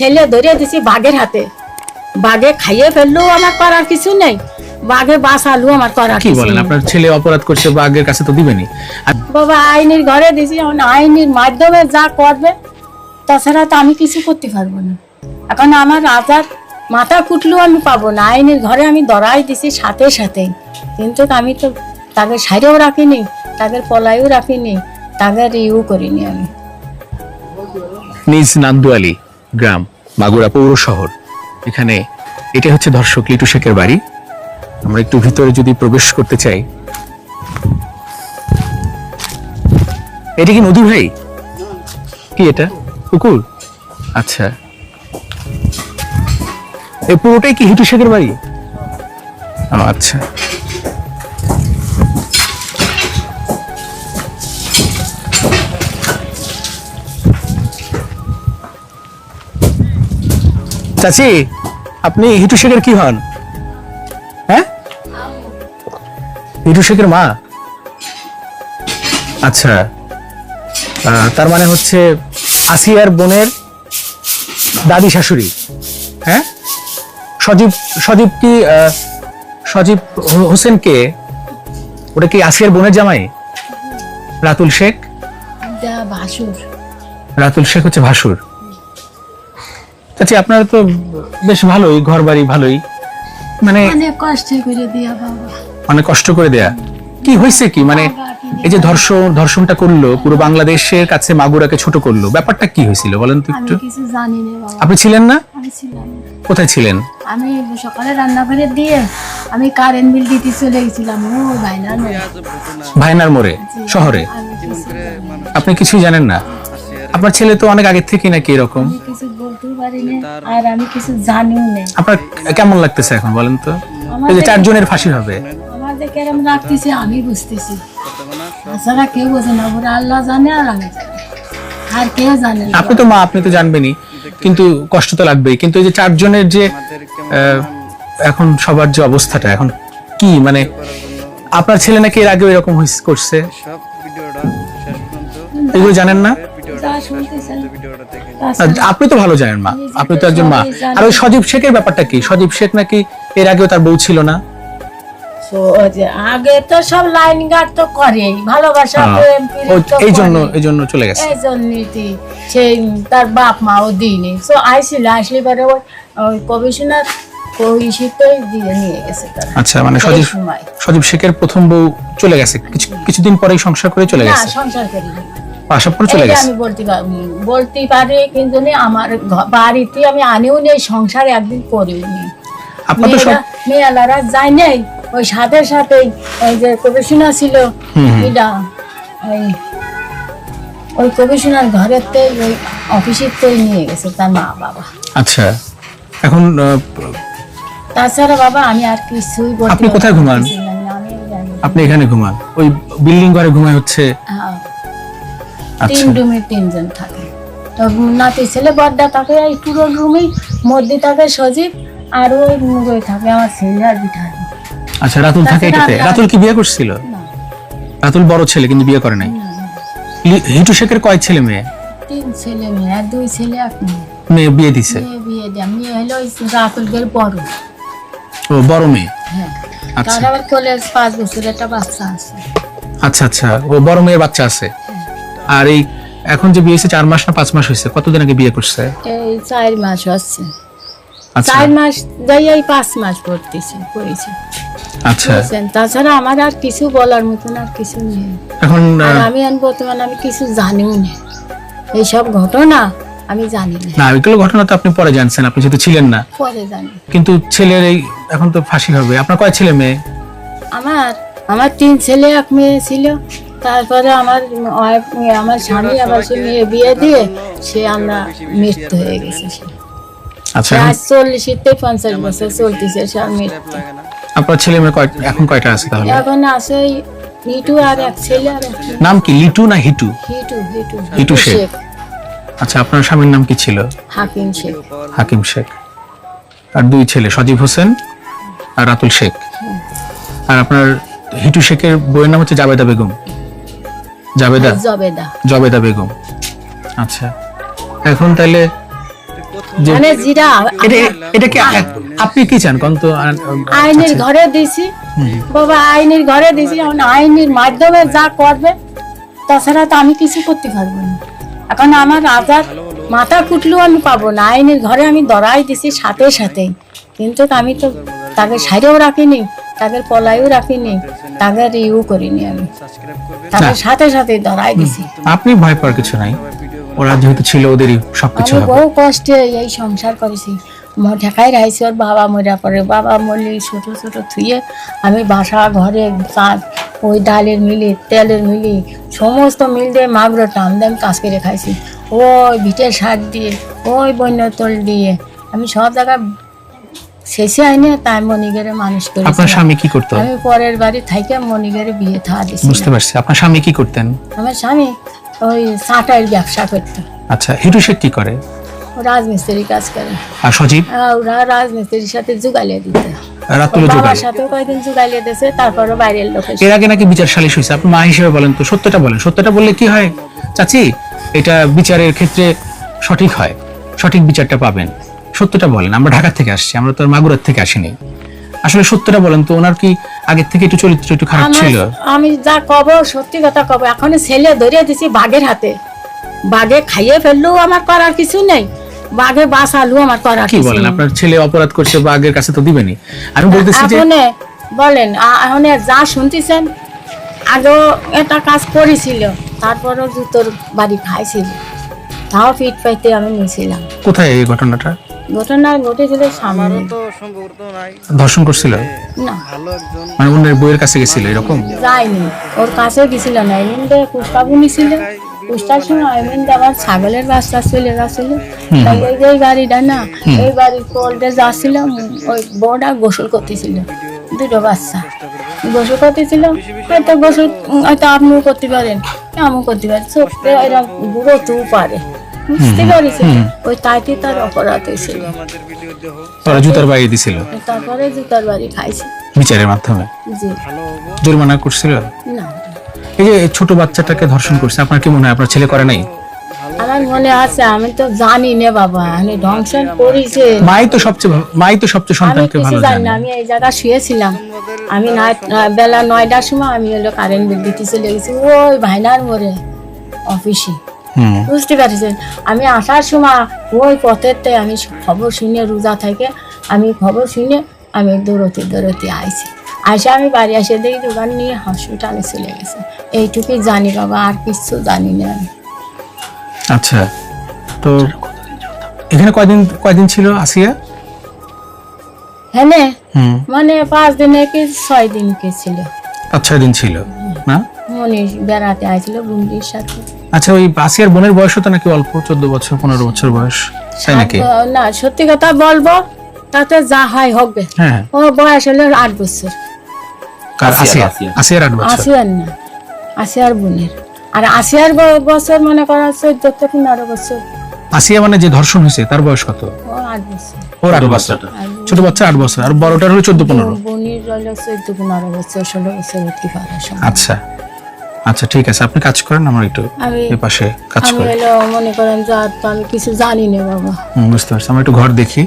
ছেলে ধরে দিছি বাঘের হাতে। বাঘে খাইয়ে ফেললেও আমার করার কিছু নেই। বাঘে আমার করার কি বলেন আপনার ছেলে অপরাধ করছে বা কাছে তো দিবেনি বাবা আইনের ঘরে দিছি এখন আইনের মাধ্যমে যা করবে তাছাড়া তো আমি কিছু করতে পারব না। এখন আমার আজাদ মাথা কুটলেও আমি পাবো না। আইনের ঘরে আমি দড়াই দিছি সাথে সাথে। কিন্তু আমি তো তাকে সাইরেও রাখিনি তাদের পলাইও রাখিনি তাদের ইউ করিনি আমি। নিজ নান্দুয়ালি গ্রাম মাগুরা পৌর শহর। এখানে এটা হচ্ছে ধর্ষক লিটু শেখের বাড়ি। আমরা একটু ভিতরে যদি প্রবেশ করতে চাই। এটা কি নদী ভাই? কি এটা? পুকুর আচ্ছা। এই পুরোটাই কি হিটু শেখের বাড়ি? আচ্ছা। চাচি আপনি হিটু শেখের কি হন? হ্যাঁ? হিটু শেখের মা? আচ্ছা তার মানে হচ্ছে আসিয়ার বোনের দাদি শাশুড়ি। হ্যাঁ? সজীব সজীব কি সজীব হোসেন কে ওটা কি আসিয়ার বোনের জামাই? রাতুল শেখ? ভাসুর রাতুল শেখ হচ্ছে ভাসুর। চাচি আপনারা তো বেশ ভালোই ঘর বাড়ি ভালোই। মানে অনেক কষ্ট করে দিয়া বাবা। অনেক কষ্ট করে দেয়া। কি হয়েছে কি? মানে এই যে ধর্ষণ ধর্ষণটা করল পুরো বাংলাদেশের কাছে মাগুরাকে ছোট করল ব্যাপারটা কি হয়েছিল বলেন তো একটু? কিছু জানি না বাবা। আপনি ছিলেন না? আমি ছিলাম না। কোথায় ছিলেন? আমি সকালে রান্না করে দিয়ে আমি কারেন্ট বিল দিতে চলে গেছিলাম। ও ভাই না না। ভাইনার মোড়ে শহরে? আমি কিছু আপনি কিছুই জানেন না? আপনার ছেলে তো অনেক আগে থেকে নাকি এরকম? কিছু বলতেও পারি না আর আমি কিছু জানিও না। আপনার কেমন লাগতেছে এখন বলেন তো? এই যে চারজনের ফাঁসি হবে। আমার কেরম রাখতেছে আমি বুঝতেছি। তাছাড়া কেউ বোঝে না ওরা আল্লাহ জানে আর আমি আর কেউ জানে না। আপনি তো মা আপনি তো জানবেনই। কিন্তু কষ্ট তো লাগবেই। কিন্তু এই যে চারজনের যে আহ, এখন সবার যে অবস্থাটা এখন কি? মানে আপনার ছেলে নাকি এর আগে এরকম করছে? সব ভিডিওটা শেষ পর্যন্ত এগুলো জানেন না? আর আপনি তো ভালো জানেন মা। আপনি তো একজন মা। আর ওই সজীব শেখের ব্যাপারটা কি? সজীব শেখ নাকি এর আগেও তার বউ ছিল না? তো ওই যে আগে তো সব লাইন গার্ড তো করে ভালোবাসা হ্যাঁ। প্রেম ও প্রীতি তো এই জন্য এই জন্য চলে গেছে। এই জন্যই সেই তার বাপ মাও দিইনি। তো আইছিল আসলে পরে ওই ওই কমিশনার কইশিতেই দিয়ে নিয়ে গেছে তারা। আচ্ছা মানে সজীব সজীব শেখের প্রথম বউ চলে গেছে। কিছু কিছুদিন পরেই সংসার করে চলে গেছে। সংসার চলে গেছে? আমি বলতে বলতে পারি কিন্তু আমার বাড়িতে আমি আনিও নেই সংসারে একদিন করিও আপনার সব মেয়েলারা যায় নেই ওই সাথে সাথে ওই যে কমিশনার ছিল এটা ওই ওই কমিশনার থেকে ওই অফিসের থেকে নিয়ে গেছে তার মা বাবা। আচ্ছা এখন তাছাড়া বাবা আমি আর কিছুই বলতে আপনি কোথায় ঘুমান? আপনি এখানে ঘুমান? ওই বিল্ডিং ঘরে ঘুমায় হচ্ছে? হ্যাঁ, তিন রুমে তিনজন থাকে। তো নাতি ছেলে বড়টা থাকে এই পুরো রুমেই মধ্যে থাকে সজীব আর ওই মুগোয় থাকে আমার ছেলে আর বিঠায় আচ্ছা রাতুল থাকে এটাতে? রাতুল কি বিয়ে করছিল? রাতুল বড় ছেলে কিন্তু বিয়ে করে নাই। হিটু শেখের কয় ছেলে মেয়ে? তিন ছেলে মেয়ে আর দুই ছেলে এক মেয়ে। মেয়ে বিয়ে দিছে? মেয়ে বিয়ে দেয় মেয়ে হলো ওই রাতুলদের বড়। ও বড় মেয়ে? হ্যাঁ। আচ্ছা। তার আবার কলেজ পাঁচ বছরের একটা বাচ্চা আছে। আচ্ছা আচ্ছা ও বড় মেয়ের বাচ্চা আছে। আর এই এখন যে বিয়ে হয়েছে চার মাস না পাঁচ মাস হয়েছে? কতদিন আগে বিয়ে করছে? এই চার মাস হচ্ছে। আচ্ছা। চার মাস যাই এই পাঁচ মাস পড়তেছে করেছে। আচ্ছা। তাছাড়া আমার আর কিছু বলার মতন আর কিছু নেই। এখন আমি এখন বর্তমানে আমি কিছু জানিও না। এইসব ঘটনা আমি জানি না। না এগুলো ঘটনা তো আপনি পরে জানছেন আপনি যেহেতু ছিলেন না। পরে জানি। কিন্তু ছেলের এই এখন তো ফাঁসি হবে। আপনার কয় ছেলে মেয়ে? আমার আমার তিন ছেলে এক মেয়ে ছিল। তারপরে আমার আমার স্বামী আবার সে মেয়ে বিয়ে দিয়ে সে আমরা মৃত্যু হয়ে গেছে। সে আচ্ছা সে এখন? আজ পঞ্চাশ বছর চলতেছে সে আর মৃত্যু আপনার ছেলে মেয়ে এখন কয়টা আছে তাহলে? এখন আছে এই আর এক ছেলে আর নাম কি লিটু না হিটু? হিটু হিটু। হিটু শেখ। আচ্ছা আপনার স্বামীর নাম কি ছিল? হাকিম শেখ। হাকিম শেখ। আর দুই ছেলে সজীব হোসেন আর রাতুল শেখ। আর আপনার হিটু শেখের বইয়ের নাম হচ্ছে জাবেদা বেগম। জাবেদা জবেদা জবেদা বেগম। আচ্ছা। এখন তাহলে মানে জিরা এটা এটা কি আপনি কি চান? কোন তো আইনের আচ্ছা। ঘরে দিছি। বাবা আইনের ঘরে দিছি। এখন আইনের মাধ্যমে যা করবে তাছাড়া তো আমি কিছু করতে পারব না। এখন আমার রাজার মাথা কুটলেও আমি পাবো না। আইনের ঘরে আমি দড়াই দিছি সাথে সাথেই। কিন্তু আমি তো তাকে সাইডেও রাখিনি। তাদের পলাইও রাখিনি তাদের ইউ করিনি আমি। সাবস্ক্রাইব করবেন তাদের সাথে সাথে দরাই দিছি। আপনি ভয় পাওয়ার কিছু নাই। ওরা যেহেতু ছিল ওদেরই সবকিছু আমি হবে। বহু কষ্টে এই সংসার করেছি। ম- ঢাকায় রাইছি ওর বাবা মরা পরে। বাবা মরলি ছোট ছোট থুয়ে আমি বাসা ঘরে চাল ওই ডালের মিলি তেলের মিলি সমস্ত মিল দিয়ে মাগুর টান দিয়ে আমি কাজ করে খাইছি। ওই ভিটের শাক দিয়ে ওই বন্যতল দিয়ে আমি সব জায়গায় শেষে আইনে তাই মনিগেরে মানুষ আপনার স্বামী কি করতো? আমি পরের বাড়ি থাইকে মনিগেরে বিয়ে থা দিছি বুঝতে পারছি। আপনার স্বামী কি করতেন? আমার স্বামী ওই ব্যবসা করতো। আচ্ছা হিটু শেখ কি করে? রাজমিস্ত্রি কাজ করে। আর সজীব? ওরা রাজমিস্ত্রির সাথে দিতে। রাতুলো বাবার সাথেও কয়েকদিন জুগালিয়ে দিয়েছে তারপরে বাইরের লোকের এর আগে নাকি বিচার সালিশ হয়েছে। আপনি মা হিসেবে বলেন তো সত্যটা বলেন। সত্যটা বললে কি হয়? চাচি এটা বিচারের ক্ষেত্রে সঠিক হয়। সঠিক বিচারটা পাবেন। সত্যটা বলেন আমরা ঢাকা থেকে আসছি আমরা তো আর মাগুরার থেকে আসিনি। আসলে সত্যটা বলেন তো ওনার কি আগের থেকে একটু চরিত্র একটু খারাপ ছিল? আমি যা কব সত্যি কথা কব এখন ছেলে ধরে দিছি বাঘের হাতে। বাঘে খাইয়ে ফেললেও আমার করার কিছু নেই। বাঘে বাঁচালেও আমার করার কি বলেন আপনার ছেলে অপরাধ করছে বা আগের কাছে তো দিবেনি। আমি বলতেছি যে আপনি বলেন এখন যা শুনতেছেন আগেও একটা কাজ করেছিল তারপরও জুতোর বাড়ি খাইছিল। তাও ফিট পাইতে আমি নিয়েছিলাম। কোথায় এই ঘটনাটা? ঘটনা ঘটেছিল সামনে। তো সম্পর্ক নাই। ধর্ষণ করছিল? না। ভালো একজন। মানে বইয়ের কাছে গেছিল এরকম? যায়নি। ওর কাছে গেছিল না। এমনিতে কুষ্টাবু নিছিল। কুষ্টার সময় এমনিতে আমার ছাগলের বাচ্চা চলে যাচ্ছিল তাই এই যে গাড়িটা না এই বাড়ির কোল্ডে যাচ্ছিলাম ওই বউটা গোসল করতেছিল। দুটো বাচ্চা। গোসল করতেছিল। হয়তো গোসল হয়তো আপনিও করতে পারেন। আমিও করতে পারি চোখ দিয়ে এরকম বুড়ো তু পারে। বুঝতে পারিস? ওই তাইতে তার অপরাধ হয়েছিল আমাদের ভিডিও দেখো ওরা জুতার বাইরে দিছিল। তারপরে জুতার বাড়ি খাইছে। বিচারের মাধ্যমে? জি। জরিমানা করছিল? না। এই যে ছোট বাচ্চাটাকে ধর্ষণ করছে আপনার কি মনে হয় আপনার ছেলে করে নাই? আমার মনে আছে আমি তো জানি না বাবা আমি ধ্বংসন করেছে মাই তো সবচেয়ে মাই তো সবচেয়ে সন্তানকে ভালো জানি জানে। না আমি এই জায়গায় শুয়েছিলাম। আমি বেলা নয়টার সময় আমি হলো কারেন্ট বিল দিতে চলে গেছি। ওই ভাইনার মোড়ে অফিসে বুঝতে পারছেন? আমি আসার সময় ওই পথেতে আমি খবর শুনে রোজা থেকে আমি খবর শুনে আমি দৌড়তে দৌড়তে আইছি। আইসে আমি বাড়ি এসে দেখি দোকান নিয়ে হসপিটালে চলে গেছে। এইটুকুই জানি বাবা আর কিছু জানি না আমি। আচ্ছা তো এখানে কয়দিন কয়দিন ছিল আসিয়া? হ্যাঁ মানে পাঁচ দিনে কি ছয় দিন কি ছিল। পাঁচ ছয় দিন ছিল না? মনীষ বেড়াতে আইছিল বন্ধুর সাথে। আচ্ছা ওই আসিয়ার বোনের বয়স তো নাকি অল্প চোদ্দ বছর পনেরো বছর বয়স তাই নাকি? না সত্যি কথা বলব তাতে যা হয় হবে। হ্যাঁ ও বয়স হলো আট বছর। কার আসিয়া আসিয়া। আসিয়ার। আট বছর? আসিয়ার না আসিয়ার বোনের। আর আসিয়ার বছর মনে করা চোদ্দ থেকে পনেরো বছর। আসিয়া মানে যে ধর্ষণ হয়েছে তার বয়স কত? ওর আট ছোট বছর। ছোট বাচ্চা আট বছর আর বড়টার হলো চোদ্দ পনেরো। বোনের চোদ্দ পনেরো বছর ষোলো বছর হতে আচ্ছা। আচ্ছা ঠিক আছে আপনি কাজ করেন আমার একটু আমি এই পাশে কাজ আমি করি। হলো মনে করেন যা আমি কিছু জানি না বাবা। বুঝতে পারছি আমি একটু ঘর দেখি।